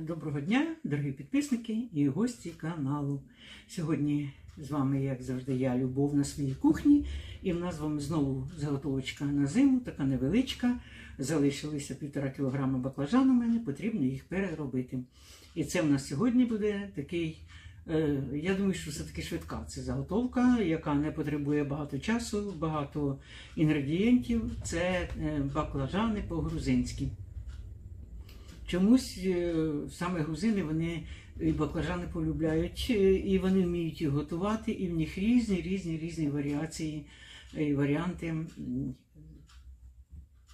Доброго дня, дорогі підписники і гості каналу. Сьогодні з вами, як завжди, я Любов на своїй кухні. І в нас з вами знову заготовочка на зиму, така невеличка. Залишилися півтора кілограма баклажан у мене, потрібно їх переробити. І це в нас сьогодні буде такий. е, Я думаю, що все-таки швидка це заготовка, яка не потребує багато часу, багато інгредієнтів. Це е, баклажани по-грузинськи. Чомусь е, саме грузини вони і баклажани полюбляють, е, і вони вміють їх готувати, і в них різні, різні, різні варіації е, і варіанти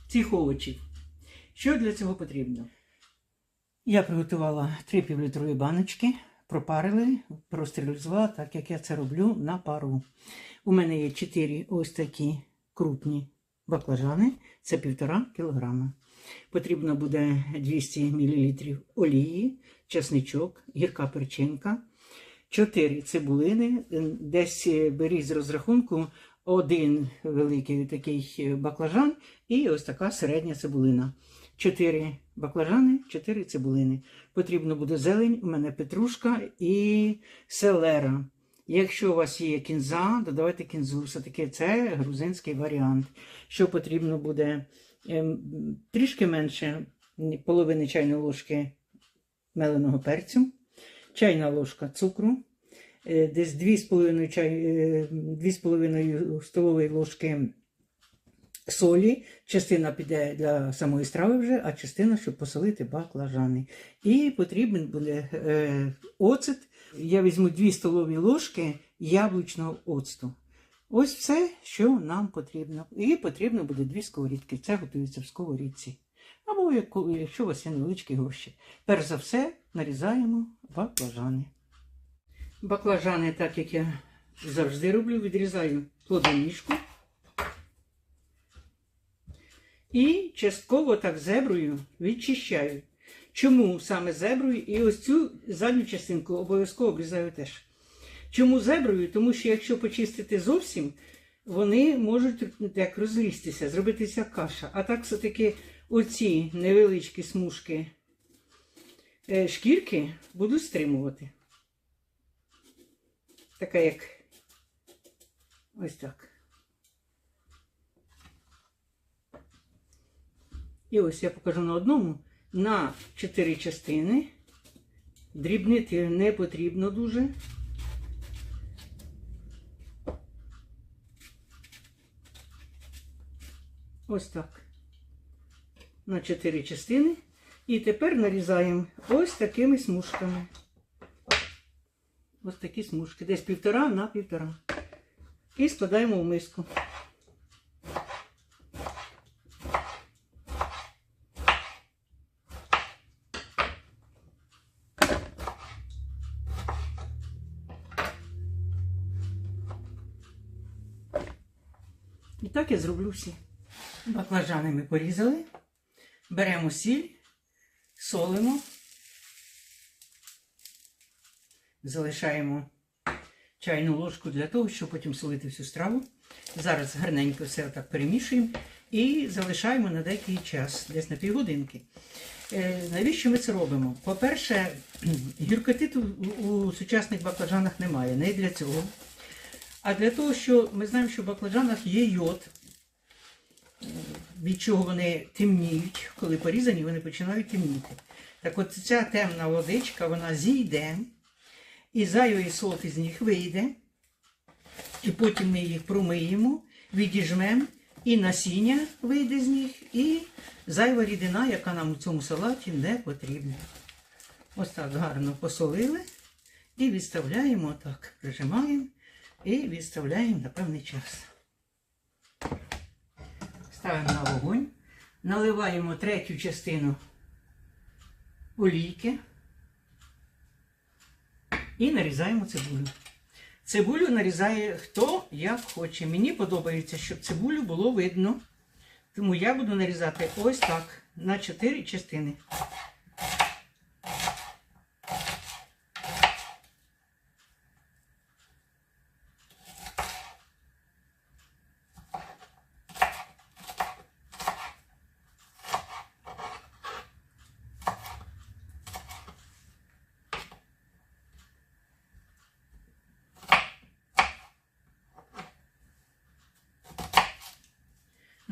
цих овочів. Що для цього потрібно? Я приготувала три півлітрові баночки, пропарили, простерилізувала, так як я це роблю на пару. У мене є чотири ось такі крупні баклажани, це півтора кілограма. Потрібно буде 200 мл олії, чесничок, гірка перчинка, 4 цибулини, десь беріть з розрахунку один великий такий баклажан і ось така середня цибулина. 4 баклажани, 4 цибулини. Потрібно буде зелень, у мене петрушка і селера. Якщо у вас є кінза, додавайте кінзу. Все-таки це грузинський варіант. Що потрібно буде трішки менше половини чайної ложки меленого перцю, чайна ложка цукру, е, десь 2,5 чай, е, 2,5 столової ложки солі. Частина піде для самої страви вже, а частина, щоб посолити баклажани. І потрібен буде е, оцет. Я візьму 2 столові ложки яблучного оцту. Ось все, що нам потрібно. І потрібно буде дві сковорідки. Це готується в сковорідці. Або якщо у вас є невеличкі горщі. Перш за все нарізаємо баклажани. Баклажани, так як я завжди роблю, відрізаю плодоніжку. І частково так зеброю відчищаю. Чому саме зеброю? І ось цю задню частинку обов'язково обрізаю теж. Чому зеброю? Тому що якщо почистити зовсім, вони можуть як розрістися, зробитися каша. А так все-таки оці невеличкі смужки е, шкірки буду стримувати. Така як ось так. І ось я покажу на одному на чотири частини. Дрібнити не потрібно дуже. Ось так. На чотири частини. І тепер нарізаємо ось такими смужками. Ось такі смужки. Десь півтора на півтора. І складаємо в миску. І так я зроблю всі. Баклажани ми порізали. Беремо сіль, солимо, залишаємо чайну ложку для того, щоб потім солити всю страву. Зараз гарненько все так перемішуємо і залишаємо на деякий час, десь на півгодинки. Е, навіщо ми це робимо? По-перше, гіркоти тут у, у сучасних баклажанах немає, не для цього. А для того, що ми знаємо, що в баклажанах є йод, від чого вони темніють, коли порізані, вони починають темніти. Так от ця темна водичка, вона зійде, і зайвий сок із них вийде, і потім ми їх промиємо, відіжмемо, і насіння вийде з них, і зайва рідина, яка нам у цьому салаті не потрібна. Ось так гарно посолили і відставляємо так, прижимаємо і відставляємо на певний час. Ставимо на вогонь, наливаємо третю частину олійки і нарізаємо цибулю. Цибулю нарізає хто як хоче. Мені подобається, щоб цибулю було видно. Тому я буду нарізати ось так на 4 частини.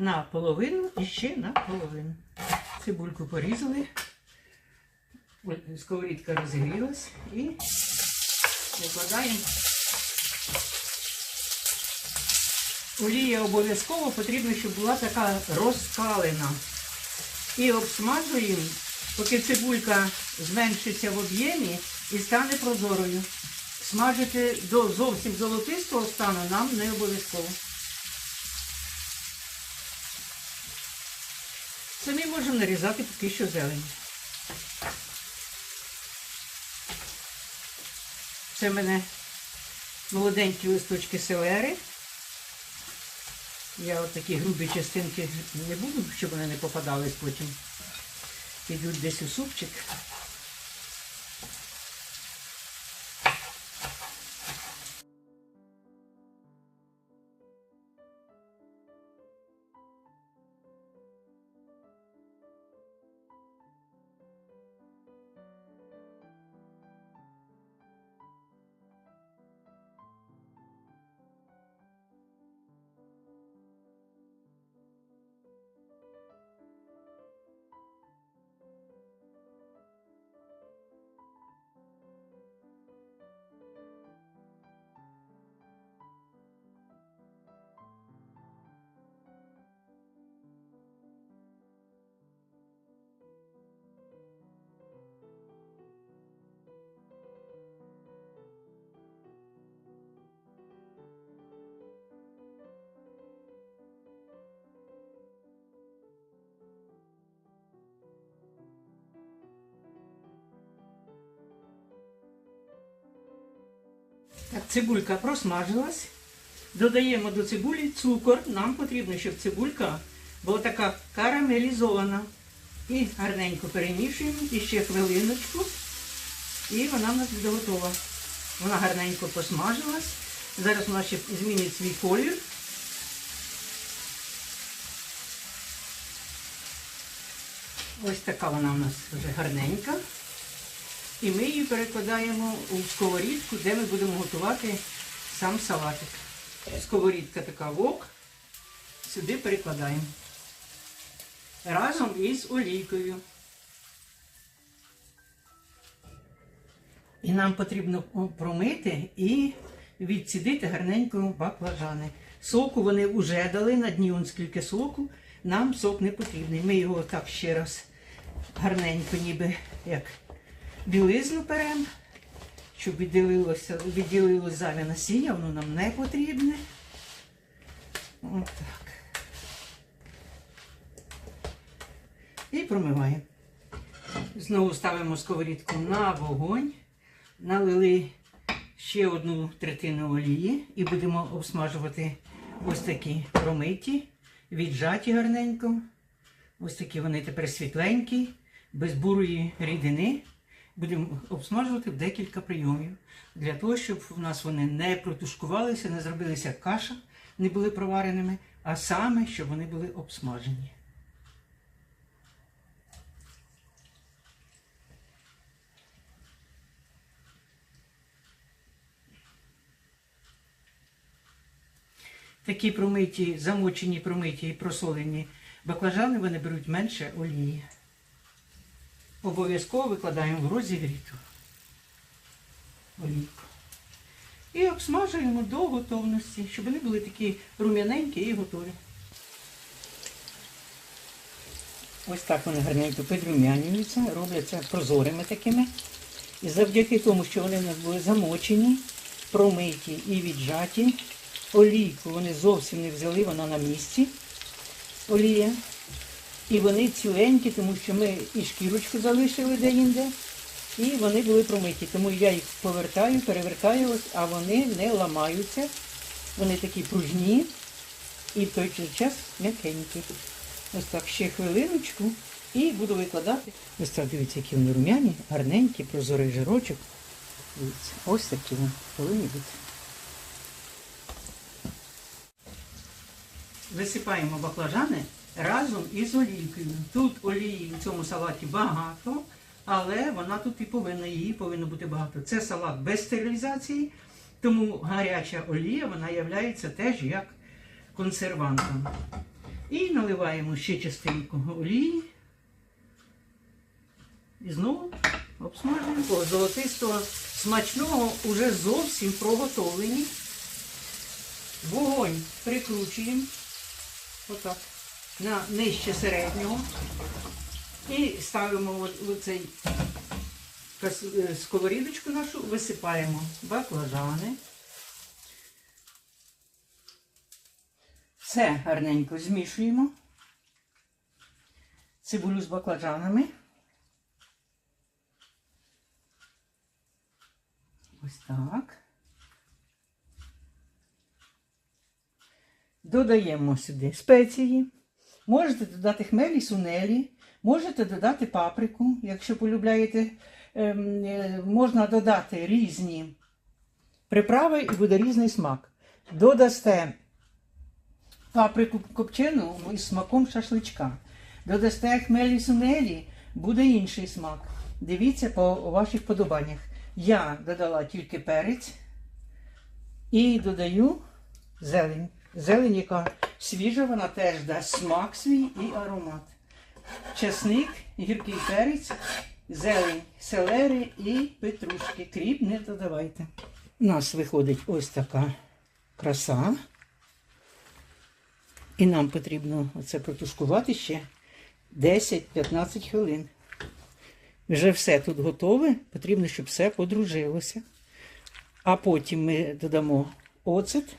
На половину і ще на половину. Цибульку порізали, сковорідка розігрілась і викладаємо. Олія обов'язково потрібно, щоб була така розкалена. І обсмажуємо, поки цибулька зменшиться в об'ємі і стане прозорою. Смажити до зовсім золотистого стану нам не обов'язково. Самі нарізати поки що зелень. Це в мене молоденькі листочки селери. Я от такі грубі частинки не буду, щоб вони не попадались потім. Підуть десь у супчик. Так, цибулька просмажилась. Додаємо до цибулі цукор. Нам потрібно, щоб цибулька була така карамелізована. І гарненько перемішуємо і ще хвилиночку. І вона в нас буде готова. Вона гарненько посмажилась. Зараз вона ще змінить свій колір. Ось така вона у нас вже гарненька. І ми її перекладаємо у сковорідку, де ми будемо готувати сам салатик. Сковорідка така вок. Сюди перекладаємо. Разом із олійкою. І нам потрібно промити і відсідити гарненько баклажани. Соку вони вже дали на дні он скільки соку. Нам сок не потрібний. Ми його так ще раз гарненько, ніби як білизну беремо, щоб відділилося, відділилося зайве насіння, воно нам не потрібне. От так. І промиваємо. Знову ставимо сковорідку на вогонь, налили ще одну третину олії і будемо обсмажувати ось такі промиті, віджаті гарненько. Ось такі вони тепер світленькі, без бурої рідини. Будемо обсмажувати в декілька прийомів. Для того, щоб у нас вони не протушкувалися, не зробилися каша, не були провареними, а саме, щоб вони були обсмажені. Такі промиті, замочені, промиті і просолені баклажани вони беруть менше олії. Обов'язково викладаємо в розігріту олійку. І обсмажуємо до готовності, щоб вони були такі рум'яненькі і готові. Ось так вони гарненько підрум'янюються, робляться прозорими такими. І завдяки тому, що вони в нас були замочені, промиті і віджаті, олійку вони зовсім не взяли, вона на місці. Олія. І вони ціленькі, тому що ми і шкірочку залишили де-інде, і вони були промиті. Тому я їх повертаю, перевертаю, а вони не ламаються. Вони такі пружні і в той же час м'якенькі. Ось так ще хвилиночку і буду викладати. Ось так, дивіться, які вони рум'яні, гарненькі, прозорий жирочок. Дивіться, ось такі вони повинні бути. Висипаємо баклажани разом із олійкою. Тут олії в цьому салаті багато, але вона тут і повинна, її повинно бути багато. Це салат без стерилізації, тому гаряча олія вона є теж як консервантом. І наливаємо ще частинку олії. І знову обсмажуємо. Золотистого смачного уже зовсім проготовлені. Вогонь прикручуємо. Отак. На нижче середнього. І ставимо от, от цей кас- е, сковорідочку нашу, висипаємо баклажани. Все гарненько змішуємо. Цибулю з баклажанами. Ось так. Додаємо сюди спеції. Можете додати хмелі, сунелі, можете додати паприку, якщо полюбляєте. Ем, е, можна додати різні приправи і буде різний смак. Додасте паприку копчену із смаком шашличка. Додасте хмелі сунелі, буде інший смак. Дивіться по ваших подобаннях. Я додала тільки перець і додаю зелень. Зелень, яка свіжа, вона теж дасть смак свій і аромат. Часник, гіркий перець, зелень, селери і петрушки. Кріп не додавайте. У нас виходить ось така краса. І нам потрібно оце протушкувати ще 10-15 хвилин. Вже все тут готове, потрібно, щоб все подружилося. А потім ми додамо оцет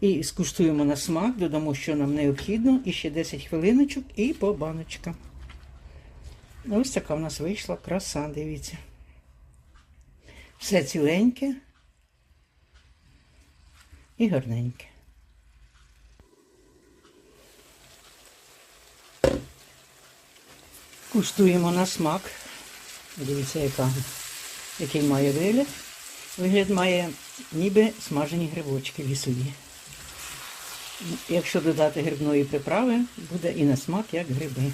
і скуштуємо на смак, додамо, що нам необхідно, і ще 10 хвилиночок і по баночкам. Ось така в нас вийшла краса, дивіться. Все ціленьке і гарненьке. Куштуємо на смак. Дивіться, яка, який має вигляд. Вигляд має ніби смажені грибочки лісові. Якщо додати грибної приправи, буде і на смак, як гриби.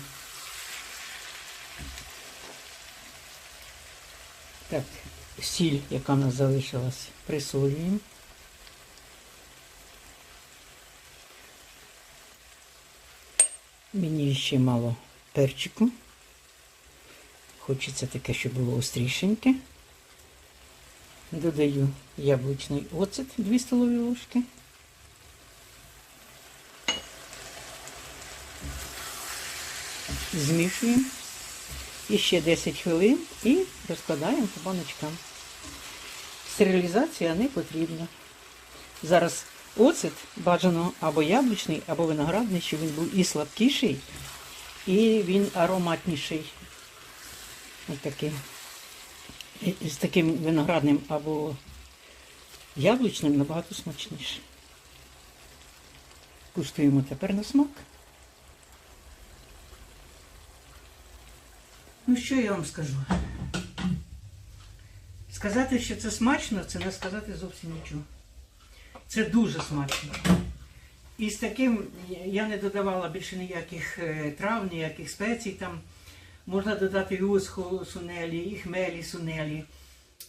Так, сіль, яка в нас залишилась, присолюємо. Мені ще мало перчику. Хочеться таке, щоб було острішеньке. Додаю яблучний оцет 2 столові ложки. Змішуємо. І ще 10 хвилин і розкладаємо по баночкам. Стерилізація не потрібна. Зараз оцет бажано або яблучний, або виноградний, щоб він був і слабкіший, і він ароматніший. Ось такий. З таким виноградним або яблучним набагато смачніше. Куштуємо тепер на смак. Ну, що я вам скажу? Сказати, що це смачно, це не сказати зовсім нічого. Це дуже смачно. І з таким я не додавала більше ніяких е, трав, ніяких спецій там. Можна додати і сунелі, і хмелі сунелі.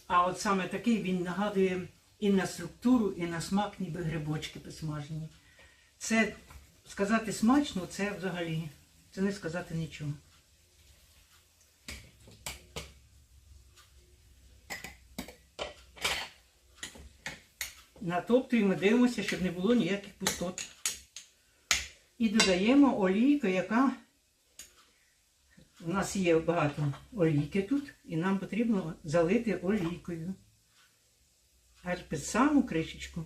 А от саме такий він нагадує і на структуру, і на смак, ніби грибочки посмажені. Це сказати смачно, це взагалі, це не сказати нічого. Натоптуємо, дивимося, щоб не було ніяких пустот. І додаємо олійку, яка у нас є багато олійки тут, і нам потрібно залити олійкою. Аж під саму кришечку.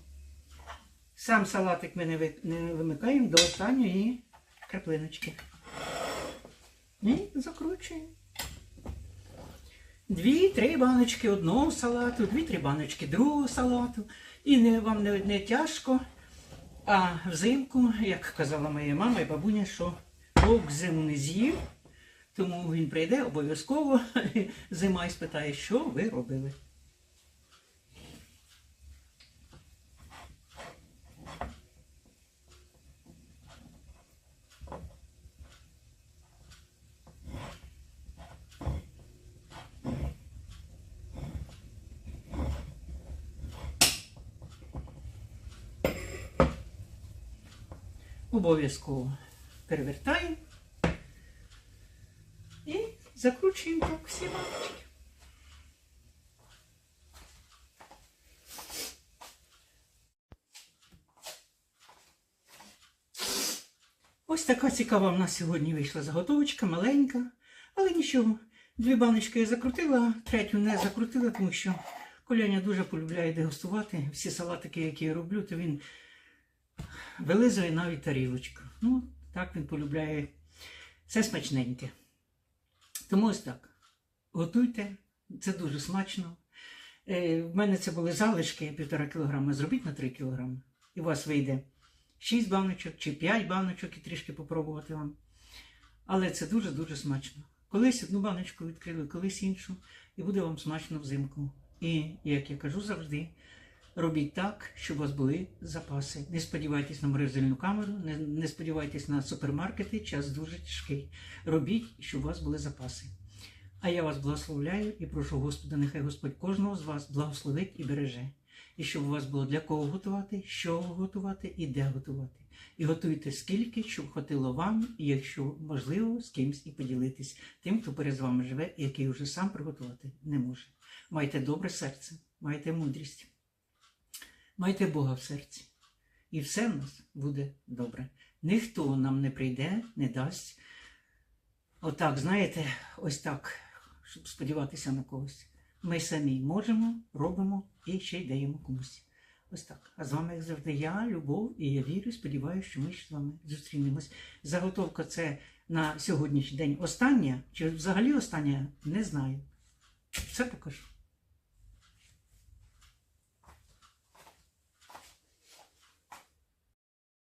Сам салатик ми не ви- не вимикаємо до останньої краплиночки. І закручуємо. Дві-три баночки одного салату, дві-три баночки другого салату. І не, вам не, не тяжко. А взимку, як казала моя мама і бабуня, що вовк зиму не з'їв, тому він прийде обов'язково зима і спитає, що ви робили. Обов'язково перевертаємо і закручуємо так всі баночки. Ось така цікава в нас сьогодні вийшла заготовочка, маленька, але нічого. Дві баночки я закрутила, третю не закрутила, тому що Коляня дуже полюбляє дегустувати. Всі салатики, які я роблю, то він вилизує навіть тарілочку. Ну, так він полюбляє все смачненьке. Тому ось так. Готуйте, це дуже смачно. Е, в мене це були залишки півтора кілограма. Зробіть на 3 кілограми. І у вас вийде 6 баночок чи 5 баночок і трішки попробувати вам. Але це дуже-дуже смачно. Колись одну баночку відкрили, колись іншу, і буде вам смачно взимку. І, як я кажу завжди, робіть так, щоб у вас були запаси. Не сподівайтесь на морозильну камеру, не, не сподівайтесь на супермаркети, час дуже тяжкий. Робіть, щоб у вас були запаси. А я вас благословляю і прошу Господа, нехай Господь кожного з вас благословить і береже. І щоб у вас було для кого готувати, що готувати і де готувати. І готуйте скільки, щоб хватило вам, і якщо можливо, з кимсь і поділитись тим, хто перед вами живе, який вже сам приготувати не може. Майте добре серце, майте мудрість, майте Бога в серці. І все в нас буде добре. Ніхто нам не прийде, не дасть. Отак, знаєте, ось так, щоб сподіватися на когось. Ми самі можемо, робимо і ще й даємо комусь. Ось так. А з вами, як завжди, я, Любов, і я вірю, сподіваюся, що ми ще з вами зустрінемось. Заготовка це на сьогоднішній день остання, чи взагалі остання, не знаю. Все покажу.